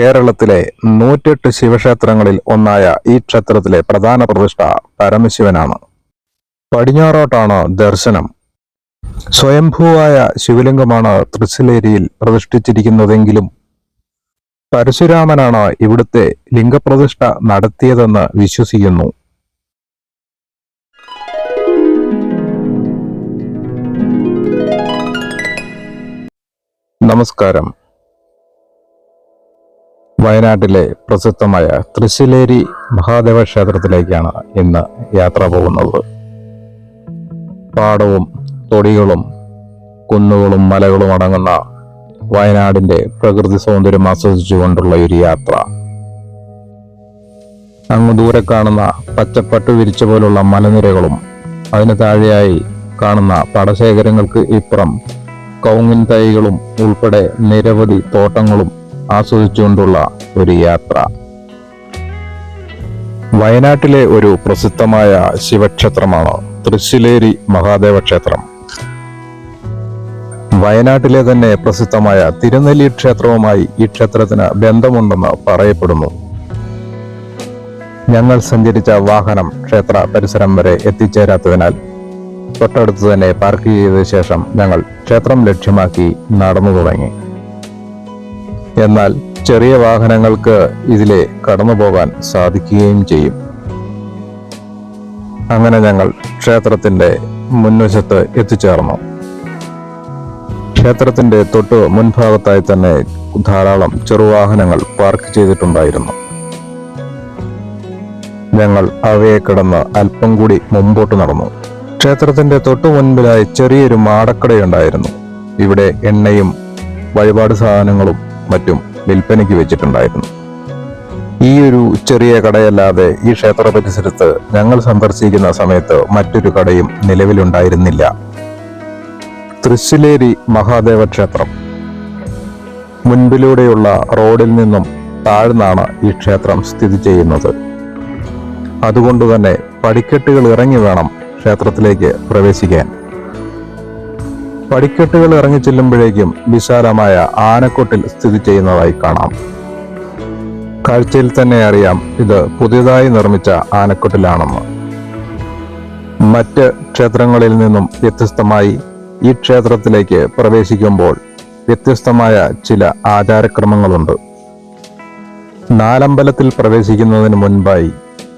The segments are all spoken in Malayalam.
കേരളത്തിലെ നൂറ്റെട്ട് ശിവക്ഷേത്രങ്ങളിൽ ഒന്നായ ഈ ക്ഷേത്രത്തിലെ പ്രധാന പ്രതിഷ്ഠ പരമശിവനാണ്. പടിഞ്ഞാറോട്ടാണ് ദർശനം. സ്വയംഭൂവായ ശിവലിംഗമാണ് തൃശ്ശിലേരിയിൽ പ്രതിഷ്ഠിച്ചിരിക്കുന്നതെങ്കിലും പരശുരാമനാണ് ഇവിടുത്തെ ലിംഗപ്രതിഷ്ഠ നടത്തിയതെന്ന് വിശ്വസിക്കുന്നു. നമസ്കാരം. വയനാട്ടിലെ പ്രസിദ്ധമായ തൃശ്ശിലേരി മഹാദേവ ക്ഷേത്രത്തിലേക്കാണ് ഇന്ന് യാത്ര പോകുന്നത്. പാടവും തൊടികളും കുന്നുകളും മലകളും അടങ്ങുന്ന വയനാടിന്റെ പ്രകൃതി സൗന്ദര്യം ആസ്വദിച്ചുകൊണ്ടുള്ള ഒരു യാത്ര. അങ്ങ് ദൂരെ കാണുന്ന പച്ചപ്പട്ടു വിരിച്ച പോലുള്ള മലനിരകളും അതിന് താഴെയായി കാണുന്ന പടശേഖരങ്ങൾക്ക് ഇപ്പുറം കൗങ്ങിൻ തൈകളും ഉൾപ്പെടെ നിരവധി തോട്ടങ്ങളും ആസ്വദിച്ചുകൊണ്ടുള്ള ഒരു യാത്ര. വയനാട്ടിലെ ഒരു പ്രസിദ്ധമായ ശിവക്ഷേത്രമാണ് തൃശ്ശിലേരി മഹാദേവ ക്ഷേത്രം വയനാട്ടിലെ തന്നെ പ്രസിദ്ധമായ തിരുനെല്ലി ക്ഷേത്രവുമായി ഈ ക്ഷേത്രത്തിന് ബന്ധമുണ്ടെന്ന് പറയപ്പെടുന്നു. ഞങ്ങൾ സഞ്ചരിച്ച വാഹനം ക്ഷേത്ര പരിസരം വരെ എത്തിച്ചേരാത്തതിനാൽ തൊട്ടടുത്ത് തന്നെ പാർക്ക് ചെയ്ത ശേഷം ഞങ്ങൾ ക്ഷേത്രം ലക്ഷ്യമാക്കി നടന്നു തുടങ്ങി. എന്നാൽ ചെറിയ വാഹനങ്ങൾക്ക് ഇതിലെ കടന്നു പോകാൻ സാധിക്കുകയും ചെയ്യും. അങ്ങനെ ഞങ്ങൾ ക്ഷേത്രത്തിന്റെ മുൻവശത്ത് എത്തിച്ചേർന്നു. ക്ഷേത്രത്തിന്റെ തൊട്ട് മുൻഭാഗത്തായി തന്നെ ധാരാളം ചെറുവാഹനങ്ങൾ പാർക്ക് ചെയ്തിട്ടുണ്ടായിരുന്നു. ഞങ്ങൾ അവയെ കിടന്ന് അല്പം കൂടി മുമ്പോട്ട് നടന്നു. ക്ഷേത്രത്തിന്റെ തൊട്ടു മുൻപിലായി ചെറിയൊരു മാടക്കടയുണ്ടായിരുന്നു. ഇവിടെ എണ്ണയും വഴിപാട് സാധനങ്ങളും മറ്റും വിൽപ്പനയ്ക്ക് വെച്ചിട്ടുണ്ടായിരുന്നു. ഈ ഒരു ചെറിയ കടയല്ലാതെ ഈ ക്ഷേത്ര പരിസരത്ത് ഞങ്ങൾ സന്ദർശിക്കുന്ന സമയത്ത് മറ്റൊരു കടയും നിലവിലുണ്ടായിരുന്നില്ല. തൃശ്ശിലേരി മഹാദേവ ക്ഷേത്രം. മുൻപിലൂടെയുള്ള റോഡിൽ നിന്നും താഴ്ന്നാണ് ഈ ക്ഷേത്രം സ്ഥിതി ചെയ്യുന്നത്. അതുകൊണ്ട് തന്നെ പടിക്കെട്ടുകൾ ഇറങ്ങി വേണം ക്ഷേത്രത്തിലേക്ക് പ്രവേശിക്കാൻ. പടിക്കെട്ടുകൾ ഇറങ്ങി ചെല്ലുമ്പോഴേക്കും വിശാലമായ ആനക്കൊട്ടിൽ സ്ഥിതി ചെയ്യുന്നതായി കാണാം. കാഴ്ചയിൽ തന്നെ അറിയാം ഇത് പുതിയതായി നിർമ്മിച്ച ആനക്കൊട്ടിലാണെന്ന്. മറ്റ് ക്ഷേത്രങ്ങളിൽ നിന്നും വ്യത്യസ്തമായി ഈ ക്ഷേത്രത്തിലേക്ക് പ്രവേശിക്കുമ്പോൾ വ്യത്യസ്തമായ ചില ആചാരക്രമങ്ങളുണ്ട്. നാലമ്പലത്തിൽ പ്രവേശിക്കുന്നതിന് മുൻപായി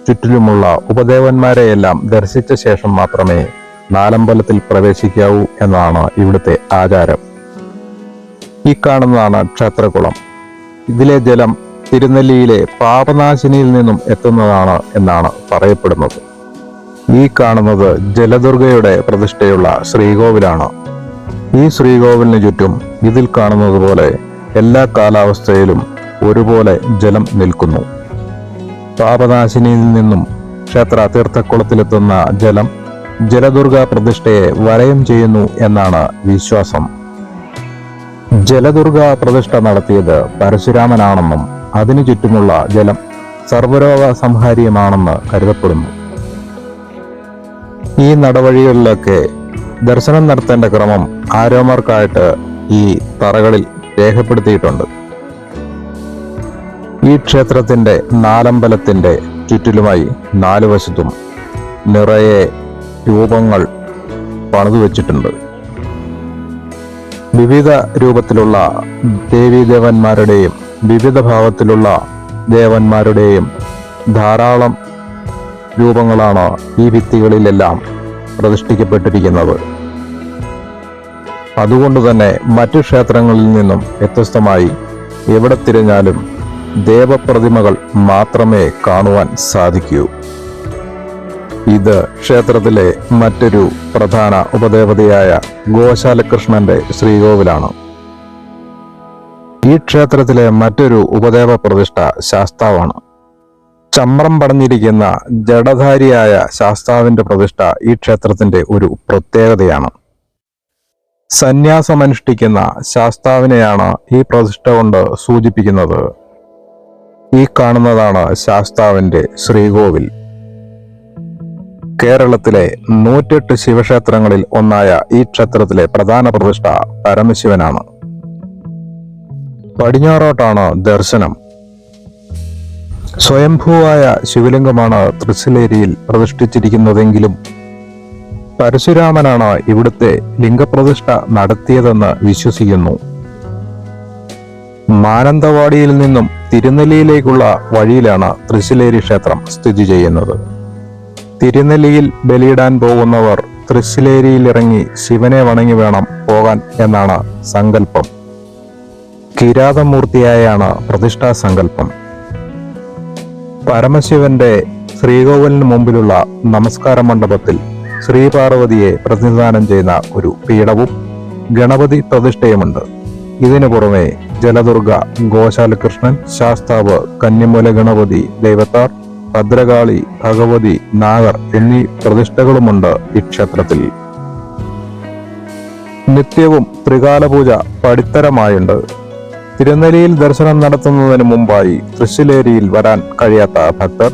ചുറ്റിലുമുള്ള ഉപദേവന്മാരെയെല്ലാം ദർശിച്ച ശേഷം മാത്രമേ നാലമ്പലത്തിൽ പ്രവേശിക്കാവൂ എന്നാണ് ഇവിടുത്തെ ആചാരം. ഈ കാണുന്നതാണ് ക്ഷേത്രകുളം. ഇതിലെ ജലം തിരുനെല്ലിയിലെ പാപനാശിനിയിൽ നിന്നും എത്തുന്നതാണ് എന്നാണ് പറയപ്പെടുന്നത്. ഈ കാണുന്നത് ജലദുർഗയുടെ പ്രതിഷ്ഠയുള്ള ശ്രീകോവിലാണ്. ഈ ശ്രീകോവിലിന് ചുറ്റും ഇതിൽ കാണുന്നത് പോലെ എല്ലാ കാലാവസ്ഥയിലും ഒരുപോലെ ജലം നിൽക്കുന്നു. പാപനാശിനിയിൽ നിന്നും ക്ഷേത്ര തീർത്ഥക്കുളത്തിലെത്തുന്ന ജലം ജലദുർഗ പ്രതിഷ്ഠയെ വലയം ചെയ്യുന്നു എന്നാണ് വിശ്വാസം. ജലദുർഗ പ്രതിഷ്ഠ നടത്തിയത് പരശുരാമനാണെന്നും അതിനു ചുറ്റുമുള്ള ജലം സർവരോഗ സംഹാരിയമാണെന്ന് കരുതപ്പെടുന്നു. ഈ നടവഴികളിലൊക്കെ ദർശനം നടത്തേണ്ട ക്രമം ആരോമർക്കായിട്ട് ഈ തറകളിൽ രേഖപ്പെടുത്തിയിട്ടുണ്ട്. ഈ ക്ഷേത്രത്തിന്റെ നാലമ്പലത്തിന്റെ ചുറ്റിലുമായി നാലു വശത്തും നിറയെ രൂപങ്ങൾ പണിതു വച്ചിട്ടുണ്ട്. വിവിധ രൂപത്തിലുള്ള ദേവീദേവന്മാരുടെയും വിവിധ ഭാവത്തിലുള്ള ദേവന്മാരുടെയും ധാരാളം രൂപങ്ങളാണ് ഈ ഭിത്തികളിലെല്ലാം പ്രതിഷ്ഠിക്കപ്പെട്ടിരിക്കുന്നത്. അതുകൊണ്ട് തന്നെ മറ്റു ക്ഷേത്രങ്ങളിൽ നിന്നും വ്യത്യസ്തമായി എവിടെ തിരഞ്ഞാലും ദേവപ്രതിമകൾ മാത്രമേ കാണുവാൻ സാധിക്കൂ. ഇത് ക്ഷേത്രത്തിലെ മറ്റൊരു പ്രധാന ഉപദേവതയായ ഗോശാലകൃഷ്ണന്റെ ശ്രീകോവിലാണ്. ഈ ക്ഷേത്രത്തിലെ മറ്റൊരു ഉപദേവ പ്രതിഷ്ഠ ശാസ്താവാണ്. ചമ്രം പടഞ്ഞിരിക്കുന്ന ജഡധാരിയായ ശാസ്താവിന്റെ പ്രതിഷ്ഠ ഈ ക്ഷേത്രത്തിന്റെ ഒരു പ്രത്യേകതയാണ്. സന്യാസമനുഷ്ഠിക്കുന്ന ശാസ്താവിനെയാണ് ഈ പ്രതിഷ്ഠ കൊണ്ട് സൂചിപ്പിക്കുന്നത്. ഈ കാണുന്നതാണ് ശാസ്താവിന്റെ ശ്രീകോവിൽ. കേരളത്തിലെ നൂറ്റെട്ട് ശിവക്ഷേത്രങ്ങളിൽ ഒന്നായ ഈ ക്ഷേത്രത്തിലെ പ്രധാന പ്രതിഷ്ഠ പരമശിവനാണ്. പടിഞ്ഞാറോട്ടാണ് ദർശനം. സ്വയംഭൂവായ ശിവലിംഗമാണ് തൃശ്ശിലേരിയിൽ പ്രതിഷ്ഠിച്ചിരിക്കുന്നതെങ്കിലും പരശുരാമനാണ് ഇവിടുത്തെ ലിംഗപ്രതിഷ്ഠ നടത്തിയതെന്ന് വിശ്വസിക്കുന്നു. മാനന്തവാടിയിൽ നിന്നും തിരുനെല്ലിയിലേക്കുള്ള വഴിയിലാണ് തൃശ്ശിലേരി ക്ഷേത്രം സ്ഥിതി ചെയ്യുന്നത്. തിരുനെല്ലിയിൽ ബലിയിടാൻ പോകുന്നവർ തൃശ്ശിലേരിയിൽ ഇറങ്ങി ശിവനെ വണങ്ങി വേണം പോകാൻ എന്നാണ് സങ്കല്പം. കിരാതമൂർത്തിയായാണ് പ്രതിഷ്ഠാ സങ്കല്പം. പരമശിവന്റെ ശ്രീകോവിലിന് മുമ്പിലുള്ള നമസ്കാര മണ്ഡപത്തിൽ ശ്രീപാർവതിയെ പ്രതിനിധാനം ചെയ്യുന്ന ഒരു പീഠവും ഗണപതി പ്രതിഷ്ഠയുമുണ്ട്. ഇതിനു പുറമെ ജലദുർഗ ഗോശാലകൃഷ്ണൻ ശാസ്താവ് കന്യമൂല ഗണപതി ദൈവത്താർ ഭദ്രകാളി ഭഗവതി നാഗർ എന്നീ പ്രതിഷ്ഠകളുമുണ്ട് ഈ ക്ഷേത്രത്തിൽ. നിത്യവും ത്രികാല പൂജ പടിത്തരമായുണ്ട്. തിരുനെല്ലിയിൽ ദർശനം നടത്തുന്നതിന് മുമ്പായി തൃശ്ശിലേരിയിൽ വരാൻ കഴിയാത്ത ഭക്തർ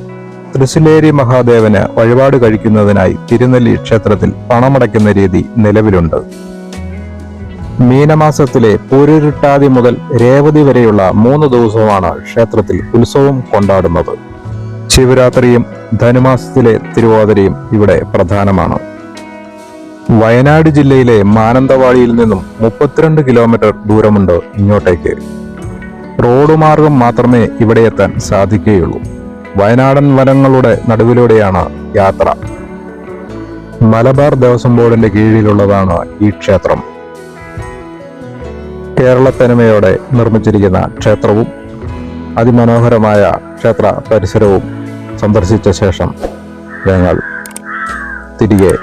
തൃശ്ശിലേരി മഹാദേവന് വഴിപാട് കഴിക്കുന്നതിനായി തിരുനെല്ലി ക്ഷേത്രത്തിൽ പണമടയ്ക്കുന്ന രീതി നിലവിലുണ്ട്. മീനമാസത്തിലെ പൂരുരുട്ടാതി മുതൽ രേവതി വരെയുള്ള മൂന്ന് ദിവസമാണ് ക്ഷേത്രത്തിൽ ഉത്സവം കൊണ്ടാടുന്നത്. ശിവരാത്രിയും ധനുമാസത്തിലെ തിരുവാതിരയും ഇവിടെ പ്രധാനമാണ്. വയനാട് ജില്ലയിലെ മാനന്തവാടിയിൽ നിന്നും മുപ്പത്തിരണ്ട് കിലോമീറ്റർ ദൂരമുണ്ട് ഇങ്ങോട്ടേക്ക്. റോഡ് മാർഗം മാത്രമേ ഇവിടെ എത്താൻ സാധിക്കുകയുള്ളൂ. വയനാടൻ വനങ്ങളുടെ നടുവിലൂടെയാണ് യാത്ര. മലബാർ ദേവസ്വം ബോർഡിന്റെ കീഴിലുള്ളതാണ് ഈ ക്ഷേത്രം. കേരളത്തനിമയോടെ നിർമ്മിച്ചിരിക്കുന്ന ക്ഷേത്രവും അതിമനോഹരമായ ക്ഷേത്ര പരിസരവും സന്ദർശിച്ച ശേഷം ഞങ്ങൾ തിരികെ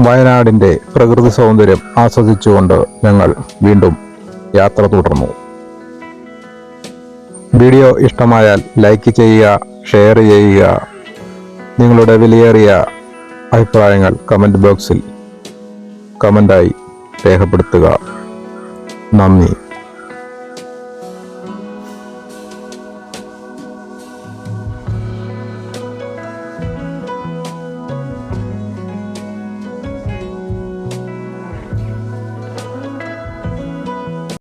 വയനാടിന്റെ പ്രകൃതി സൗന്ദര്യം ആസ്വദിച്ചുകൊണ്ട് ഞങ്ങൾ വീണ്ടും യാത്ര തുടർന്നു. വീഡിയോ ഇഷ്ടമായാൽ ലൈക്ക് ചെയ്യുക ഷെയർ ചെയ്യുക. നിങ്ങളുടെ വിലയേറിയ അഭിപ്രായങ്ങൾ കമന്റ് ബോക്സിൽ കമന്റായി രേഖപ്പെടുത്തുക. നന്ദി.